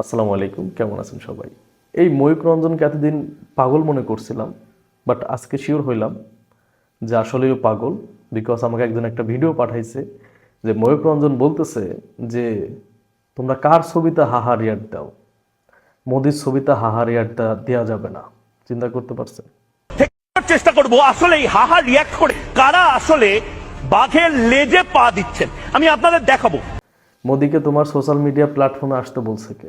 আসসালামু আলাইকুম, কেমন আছেন সবাই? এই ময়ূক রঞ্জনকে এতদিন পাগল মনে করছিলাম বাট আজকে শিওর হইলাম যে আসলেও পাগল বিকজ আমাকে একজন একটা ভিডিও পাঠাইছে যে ময়ূক রঞ্জন বলতেছে যে, তোমরা কার ছবিতে হাহা রিয়ার দাও? মোদির ছবিতে হাহা রিয়ার দেওয়া যাবে না। চিন্তা করতে পারছেন? চেষ্টা করব আসলে হাহা রিয়াক্ট করে কারা আসলে বাঘের লেজে পা দিচ্ছেন? আমি আপনাদের দেখাবো। মোদিকে তোমার সোশ্যাল মিডিয়া প্ল্যাটফর্মে আসতে বলছে কে?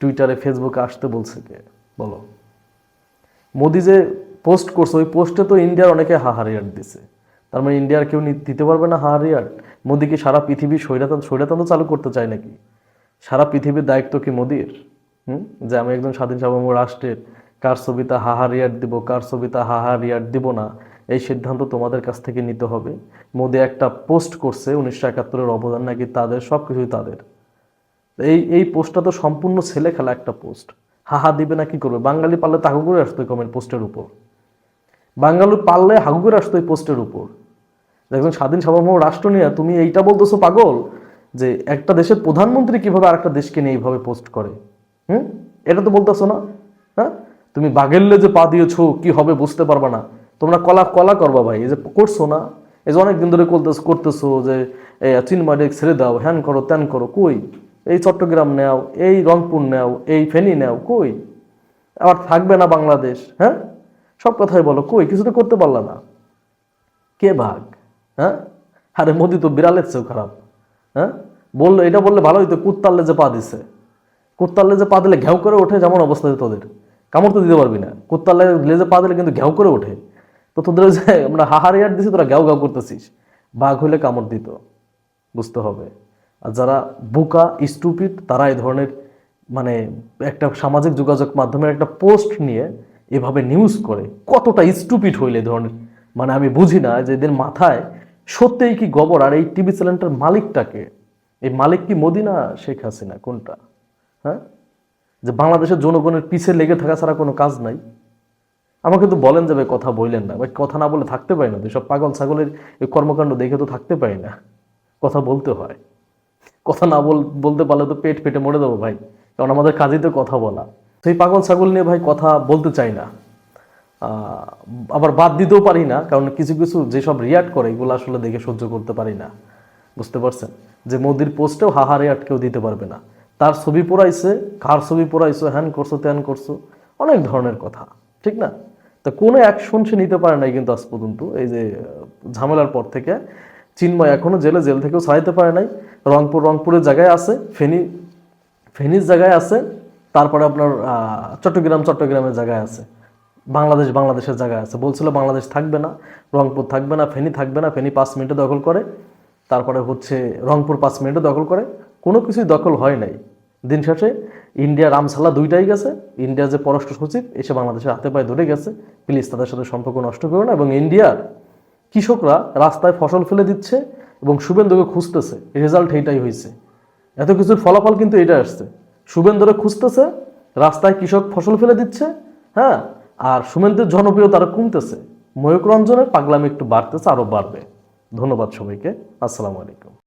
টুইটারে ফেসবুকে আসতে বলছে কে? বলো। মোদি যে পোস্ট করছে, ওই পোস্টে তো ইন্ডিয়ার অনেকে হাহারিয়াট দিছে। তার মানে ইন্ডিয়ার কেউ দিতে পারবে না হাহারিয়াট মোদিকে সারা পৃথিবী স্বৈরাতন স্বৈরাতন্ত্র চালু করতে চায় নাকি? সারা পৃথিবীর দায়িত্ব কি মোদির? হুম? যে আমি একজন স্বাধীন সার্বভৌম রাষ্ট্রের, কার ছবিতে হাহারিয়াট দিব, কার ছবিতে হাহারিয়াট দিব না এই সিদ্ধান্ত তোমাদের কাছ থেকে নিতে হবে। মোদি একটা পোস্ট করছে, উনিশশো একাত্তরের অবদান নাকি তাদের সব কিছুই তাদের। এই এই পোস্টটা তো সম্পূর্ণ ছেলে খেলা একটা পোস্ট। হাহা দিবে না কি করবে? বাঙালি পারলে তাকু করে আসতো কমেন্ট পোস্টের উপর। বাঙালি পারলে হাগু করে আসতো এই পোস্টের উপর। একজন স্বাধীন সার্বভৌম রাষ্ট্র নিয়ে তুমি এইটা বলতেছো পাগল, যে একটা দেশের প্রধানমন্ত্রী কীভাবে আরেকটা দেশকে নিয়ে এইভাবে পোস্ট করে? হুম? এটা তো বলতেছো না? হ্যাঁ? তুমি বাগের যে পা দিয়েছ, কি হবে বুঝতে পারবা না। তোমরা কলা কলা করবা ভাই, এই যে করছ না, এই যে অনেকদিন ধরে করতেছো করতেছো যে এই চিনমারে ছেড়ে দাও, হ্যান করো, ত্যান করো, কই? এই চট্টগ্রাম নেও, এই রংপুর নেও, এই ফেনী নেও, কই? আবার থাকবে না বাংলাদেশ হ্যাঁ? সব কথাই বলো, কই? কিছু তো করতে পারলা না। কে ভাগ হ্যাঁ? আরে মোদি তো বিড়ালের চেয়েও খারাপ হ্যাঁ? বলল, এটা বললে ভালো হইতো, কুত্তার লেজে পা দিছে। কুত্তার লেজে পা দিলে ঘেউ করে ওঠে, যেমন অবস্থা তোদের। কামড় তো দিতে পারবি না। কুত্তার লেজে পা দিলে কিন্তু ঘেউ করে ওঠে। তো তোদের যে আমরা হাহারিয়ার দিছি, তোরা গাও গাও করতেছিস। বাঘ হলে কামড় দিত, বুঝতে হবে। আর যারা বোকা স্টুপিড তারা এই ধরনের মানে একটা সামাজিক যোগাযোগ মাধ্যমের একটা পোস্ট নিয়ে এভাবে নিউজ করে। কতটা স্টুপিড হইলে ধরনের? মানে আমি বুঝি না যে এদের মাথায় সত্যিই কি গবর? আর এই টিভি চ্যানেলটার মালিকটাকে? এই মালিক কি মোদি না শেখ হাসিনা, কোনটা? হ্যাঁ? যে বাংলাদেশের জনগণের পিছে লেগে থাকা ছাড়া কোনো কাজ নাই। আমাকে তো বলেন যে ভাই কথা বললেন না। ভাই কথা না বলে থাকতে পারি না সব পাগল ছাগলের এই কর্মকাণ্ড দেখে তো থাকতে পারি না। কথা বলতে হয়। কথা না বল, বলতে পারলে তো পেট পেটে মরে দেবো ভাই। কারণ আমাদের কাজই তো কথা বলা। সেই পাগল ছাগল নিয়ে ভাই কথা বলতে চাই না। আবার বাদ দিতেও পারি না, কারণ কিছু কিছু যেসব রিয়াক্ট করে, এগুলো আসলে দেখে সহ্য করতে পারি না। বুঝতে পারছেন? যে মোদির পোস্টেও হাহা রিয়াক্ট কেউ দিতে পারবে না। তার ছবি পড়াইছে, কার ছবি পড়াইছো, হ্যান করছ, ত্যান করছ, অনেক ধরনের কথা। ঠিক না? তা কোনো অ্যাকশন সে নিতে পারে নাই কিন্তু আজ পর্যন্ত। এই যে ঝামেলার পর থেকে চিন্ময় এখনও জেলে, জেল থেকেও ছাড়াইতে পারে নাই। রংপুর, রংপুরের জায়গায় আছে, ফেনী, ফেনির জায়গায় আছে, তারপরে আপনার চট্টগ্রাম, চট্টগ্রামের জায়গায় আছে। বাংলাদেশ, বাংলাদেশের জায়গায় আছে। বলছিল বাংলাদেশ থাকবে না, রংপুর থাকবে না, ফেনী থাকবে না, ফেনী পাঁচ মিনিটে দখল করে। তারপরে হচ্ছে রংপুর পাঁচ মিনিটে দখল করে। কোনো কিছুই দখল হয় নাই। দিন শেষে ইন্ডিয়া রামসালা দুইটাই গেছে। ইন্ডিয়া যে পররাষ্ট্র সচিব, এসে বাংলাদেশের হাতে পায়ে ধরে গেছে। প্লিজ তাদের সাথে সম্পর্ক নষ্ট করো না এবং ইন্ডিয়ার কৃষকরা রাস্তায় ফসল ফেলে দিচ্ছে এবং শুভেন্দুকে খুঁজতেছে। রেজাল্ট এইটাই হয়েছে। এত কিছুর ফলাফল কিন্তু এটা আসছে। শুভেন্দুরে খুঁজতেছে, রাস্তায় কৃষক ফসল ফেলে দিচ্ছে হ্যাঁ? আর শুভেন্দুর জনপ্রিয়তা আরও কমতেছে। ময়ূক রঞ্জনের পাগলামি একটু বাড়তেছে, আরও বাড়বে। ধন্যবাদ সবাইকে। আসসালামু আলাইকুম।